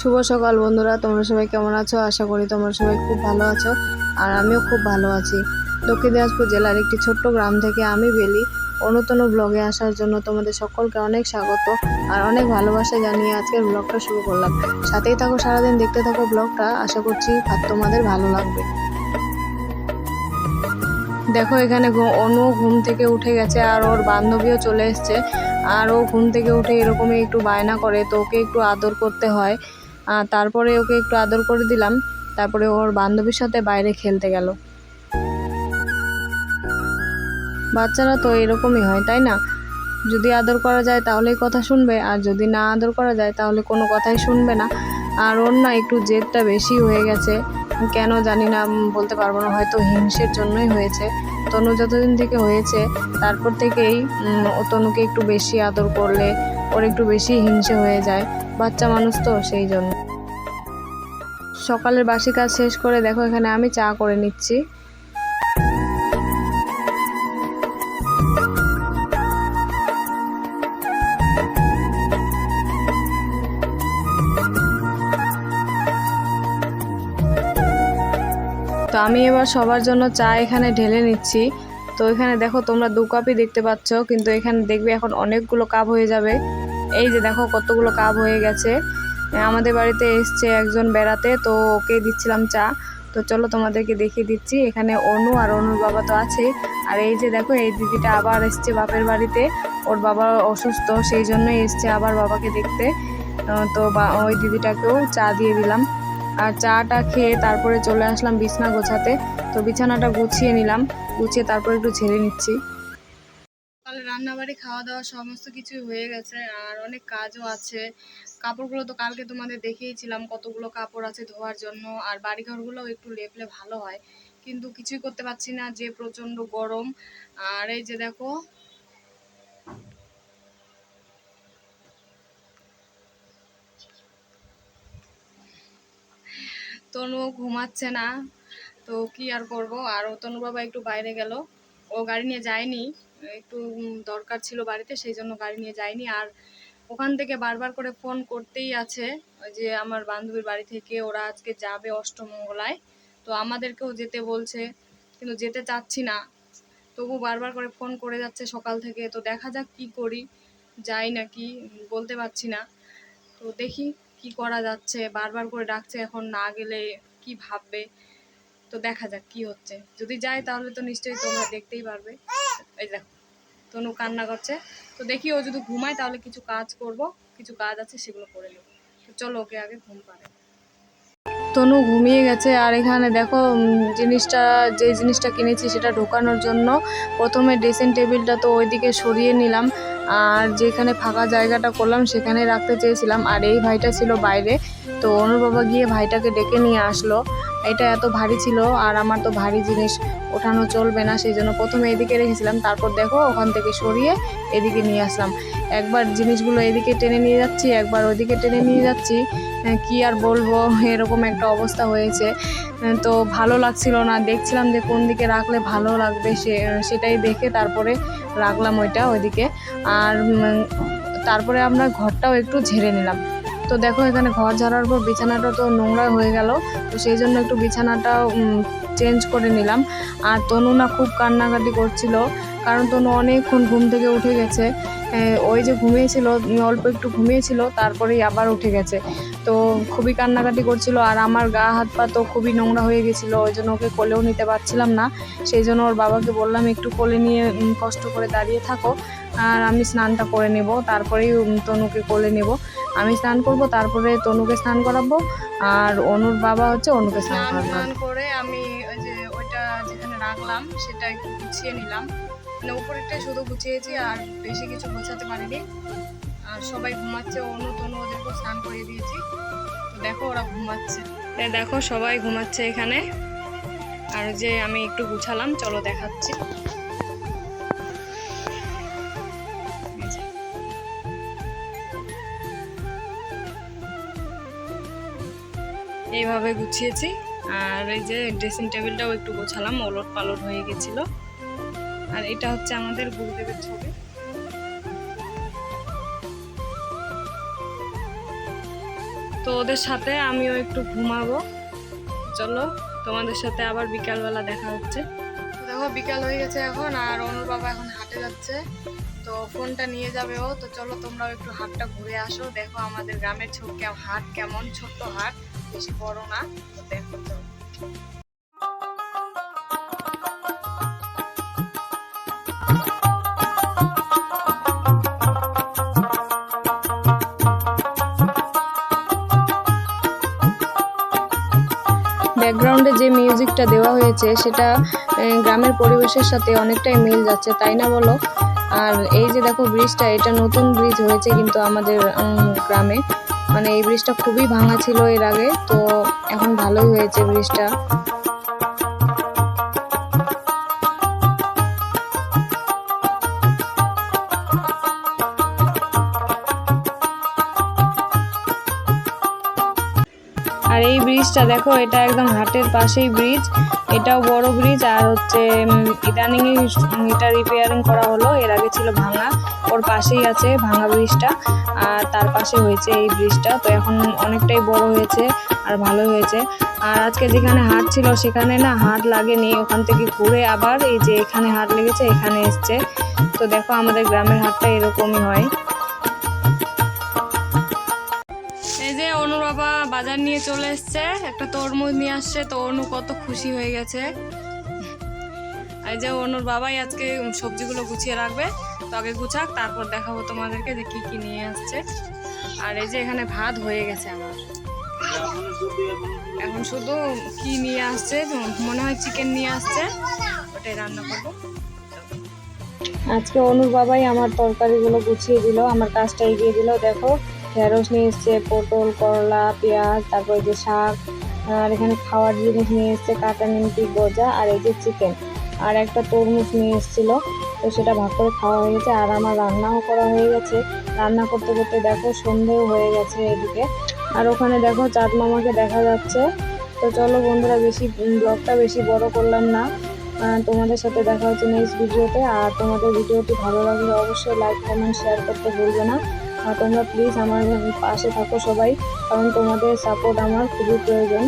শুভ সকাল বন্ধুরা, তোমরা সবাই কেমন আছো? আশা করি তোমরা সবাই খুব ভালো আছো আর আমিও খুব ভালো আছি। দক্ষিণ দিনাজপুর জেলার একটি ছোট্ট গ্রাম থেকে আমি বেলি। অন্যতম ব্লগে আসার জন্য তোমাদের সকলকে অনেক স্বাগত আর অনেক ভালোবাসা জানিয়ে আজকের ব্লগটা শুরু করলাম। সাথেই থাকো, সারাদিন দেখতে থাকো ব্লগটা আশা করছি আর তোমাদের ভালো লাগবে। দেখো, এখানে অনু ঘুম থেকে উঠে গেছে আর ওর বান্ধবীও চলে এসছে। আর ও ঘুম থেকে উঠে এরকমই একটু বায়না করে, তো ওকে একটু আদর করতে হয়। তারপরে ওকে একটু আদর করে দিলাম। তারপরে ওর বান্ধবীর সাথে বাইরে খেলতে গেল। বাচ্চারা তো এরকমই হয়, তাই না? যদি আদর করা যায় তাহলেই কথা শুনবে, আর যদি না আদর করা যায় তাহলে কোনো কথাই শুনবে না। আর ওর না একটু জেদটা বেশি হয়ে গেছে। কেন জানি না বলতে পারব না, হয়তো হিংসের জন্যই হয়েছে। তনু যতদিন থেকে হয়েছে, তারপর থেকেই ও তনুকে একটু বেশি আদর করলে, ওর একটু বেশি হিংসে হয়ে যায়। বাচ্চা মানুষ তো সেই জন্য। সকালের বাসি কাজ শেষ করে দেখো, এখানে আমি চা করে নিচ্ছি। তো আমি এবার সবার জন্য চা এখানে ঢেলে নিচ্ছি। তো এখানে দেখো, তোমরা দু কাপই দেখতে পাচ্ছ, কিন্তু এখানে দেখবে এখন অনেকগুলো কাপ হয়ে যাবে। এই যে দেখো, কতগুলো কাপ হয়ে গেছে। আমাদের বাড়িতে এসছে একজন বেড়াতে, তো ওকে দিচ্ছিলাম চা। তো চলো তোমাদেরকে দেখিয়ে দিচ্ছি, এখানে অনু আর অনুর বাবা তো আছেই আর এই যে দেখো, এই দিদিটা আবার এসছে বাপের বাড়িতে। ওর বাবা অসুস্থ, সেই জন্যই এসছে আবার বাবাকে দেখতে। তো ওই দিদিটাকেও চা দিয়ে দিলাম। আর চাটা খেয়ে তারপরে চলে আসলাম বিছনা গোছাতে। তো বিছানাটা গুছিয়ে নিলাম, গুছিয়ে তারপরে একটু ঝেড়ে নিচ্ছি। রান্নাবাড়ি খাওয়া দাওয়া সমস্ত কিছু হয়ে গেছে আর অনেক কাজও আছে। কাপড়গুলো তো কালকে তোমাদের দেখিয়েছিলাম কতগুলো কাপড় আছে ধোয়ার জন্য আর বাড়িঘরগুলোও একটু লেপলে ভালো হয়। কিন্তু কিছুই করতে পারছি না, যে প্রচণ্ড গরম। আর এই যে দেখো, তনু ঘুমাচ্ছে না। তো কি আর করব? আর তনু বাবা একটু বাইরে গেল। ও গাড়ি নিয়ে যায়নি। একটু দরকার ছিল বাড়িতে, সেই জন্য গাড়ি নিয়ে যায়নি আর ওখান থেকে বারবার করে ফোন করতেই আছে ওই যে, আমার বান্ধবীর বাড়ি থেকে ওরা আজকে যাবে অষ্টমঙ্গলায়। তো আমাদেরকেও যেতে বলছে, কিন্তু যেতে চাচ্ছি না। তবু বারবার করে ফোন করে যাচ্ছে সকাল থেকে। তো দেখা যাক কি করি, যাই নাকি বলতে পারছি না। তো দেখি কি করা যাচ্ছে, বারবার করে ডাকছে এখন না গেলে কি ভাববে। তো দেখা যাক কি হচ্ছে। যদি যাই তাহলে তো নিশ্চয়ই তোমরা দেখতেই পারবে। এই দেখো, তনু কান্না করছে। তো দেখি ও যদি ঘুমায়, তাহলে কিছু কাজ করব, কিছু কাজ আছে সেগুলো করে নেব। তো চলো ওকে আগে ঘুম পাড়ে তনু ঘুমিয়ে গেছে, আর এখানে দেখো জিনিসটা, যে জিনিসটা কিনেছি সেটা ঢোকানোর জন্য প্রথমে ড্রেসিং টেবিলটা তো ওইদিকে সরিয়ে নিলাম, আর যেখানে ফাঁকা জায়গাটা করলাম সেখানে রাখতে চেয়েছিলাম। আর এই ভাইটা ছিল বাইরে, তো অনুর বাবা গিয়ে ভাইটাকে ডেকে নিয়ে আসলো। এটা এত ভারী ছিল আর আমার তো ভারী জিনিস ওঠানো চলবে না, সেই জন্য প্রথমে এদিকে রেখেছিলাম, তারপর দেখো ওখান থেকে সরিয়ে এদিকে নিয়ে আসলাম। একবার জিনিসগুলো এদিকে টেনে নিয়ে যাচ্ছি, একবার ওদিকে টেনে নিয়ে যাচ্ছি কি আর বলব, এরকম একটা অবস্থা হয়েছে। তো ভালো লাগছিল না, দেখছিলাম যে কোন দিকে রাখলে ভালো লাগবে সে সেটাই দেখে তারপরে রাখলাম ওইটা ওইদিকে। আর তারপরে আমরা ঘরটাও একটু ঝেড়ে নিলাম। তো দেখো এখানে ঘর ঝাড়ার পর বিছানাটা তো নোংরা হয়ে গেল। তো সেই জন্য একটু বিছানাটাও চেঞ্জ করে নিলাম। আর তনু না খুব কান্নাকাটি করছিল, কারণ তনু অনেকক্ষণ ঘুম থেকে উঠে গেছে। ওই যে ঘুমিয়েছিল অল্প একটু ঘুমিয়েছিল, তারপরেই আবার উঠে গেছে। তো খুবই কান্নাকাটি করছিল, আর আমার গা, হাত পা তো খুবই নোংরা হয়ে গেছিল, ওই জন্য ওকে কোলেও নিতে পারছিলাম না। সেই জন্য ওর বাবাকে বললাম, একটু কোলে নিয়ে কষ্ট করে দাঁড়িয়ে থাকো, আর আমি স্নানটা করে নেব, তারপরেই তনুকে কোলে নেব। আমি স্নান করব তারপরে তনুকে স্নান করাবো আর অনুর বাবা হচ্ছে অনুকে স্নান স্নান করে আমি ওই যে ওইটা যেখানে রাখলাম সেটা একটু গুছিয়ে নিলাম। মানে উপরেরটাই শুধু গুছিয়েছি আর বেশি কিছু গোছাতে পারিনি। আর সবাই ঘুমাচ্ছে অনু তনু ওদেরকে স্নান করিয়ে দিয়েছি। তো দেখো ওরা ঘুমাচ্ছে। এ দেখো সবাই ঘুমাচ্ছে এখানে। আর যে আমি একটু গুছালাম চলো দেখাচ্ছি। এইভাবে গুছিয়েছি। আর এই যে ড্রেসিং টেবিলটাও একটু গোছালাম, ওলট পালট হয়ে গেছিল। আর এটা হচ্ছে আমাদের গুরুদেবের ছবি। তো ওদের সাথে আমিও একটু ঘুমাবো। চলো, তোমাদের সাথে আবার বিকালবেলা দেখা হচ্ছে। দেখো, বিকাল হয়ে গেছে এখন, আর অনুর বাবা এখন হাটে যাচ্ছে। তো ফোনটা নিয়ে যাবে ও। তো চলো, তোমরাও একটু হাটটা ঘুরে আসো। দেখো আমাদের গ্রামের ছোট হাট কেমন, ছোট্ট হাট। বেশি বড় না দেখো ব্যাকগ্রাউন্ডে যে মিউজিকটা দেওয়া হয়েছে, সেটা গ্রামের পরিবেশের সাথে অনেকটাই মিল যাচ্ছে, তাই না বলো? আর এই যে দেখো ব্রিজটা, এটা নতুন ব্রিজ হয়েছে কিন্তু আমাদের গ্রামে। মানে এই ব্রিজটা খুবই ভাঙা ছিল এর আগে তো এখন ভালোই হয়েছে ব্রিজটা। আর এই ব্রিজটা দেখো, এটা একদম হাটের পাশেই ব্রিজ। এটাও বড় ব্রিজ আর হচ্ছে ইদানিং এটা রিপেয়ারিং করা হলো। এর আগে ছিল ভাঙা, ওর পাশেই আছে ভাঙা ব্রিজটা আর তার পাশে হয়েছে এই ব্রিজটা। তো এখন অনেকটাই বড় হয়েছে আর ভালো হয়েছে। আর আজকে যেখানে হাট ছিল সেখানে না হাট লাগেনি। ওখান থেকে ঘুরে আবার এই যে এখানে হাট লেগেছে, এখানে এসছে। তো দেখো আমাদের গ্রামের হাটটা এরকমই হয়। বাবা বাজার নিয়ে চলে এসছে। একটা তরমুজ নিয়ে আসছে। তো অনু কত খুশি হয়ে গেছে। এই যে অনুর বাবাই আজকে সবজিগুলো গুছিয়ে রাখবে। তো আগে গুছাক, তারপর দেখাবো তোমাদেরকে যে কি কি নিয়ে আসছে। আর এই যে এখানে ভাত হয়ে গেছে আমার। এখন শুধু কি নিয়ে আসছে? মনে হয় চিকেন নিয়ে আসছে। ওটাই রান্না করব। আজকে অনুর বাবাই আমার তরকারিগুলো গুছিয়ে দিল, আমার কাজটা এগিয়ে দিল। দেখো ঢেঁড়স নিয়ে এসছে পটল, করলা, পেঁয়াজ, তারপর যে শাক, আর এখানে খাওয়ার জিনিস নিয়ে এসছে কাঁচা নিমকি, গজা আর এই যে চিকেন। আর একটা তরমুজ নিয়ে এসেছিল, তো সেটা ভাগ করে খাওয়া হয়ে গেছে, আর আমার রান্নাও করা হয়ে গেছে। রান্না করতে করতে দেখো সন্ধেও হয়ে গেছে এদিকে। আর ওখানে দেখো চাঁদ মামাকে দেখা যাচ্ছে। তো চলো বন্ধুরা, বেশি ব্লগটা বেশি বড় করলাম না। তোমাদের সাথে দেখা হচ্ছে নেক্সট ভিডিওতে আর তোমাদের ভিডিওটি ভালো লাগলে অবশ্যই লাইক কমেন্ট শেয়ার করতে ভুলবে না। আর তোমরা প্লিজ আমার পাশে থাকো সবাই কারণ তোমাদের সাপোর্ট আমার খুবই প্রয়োজন।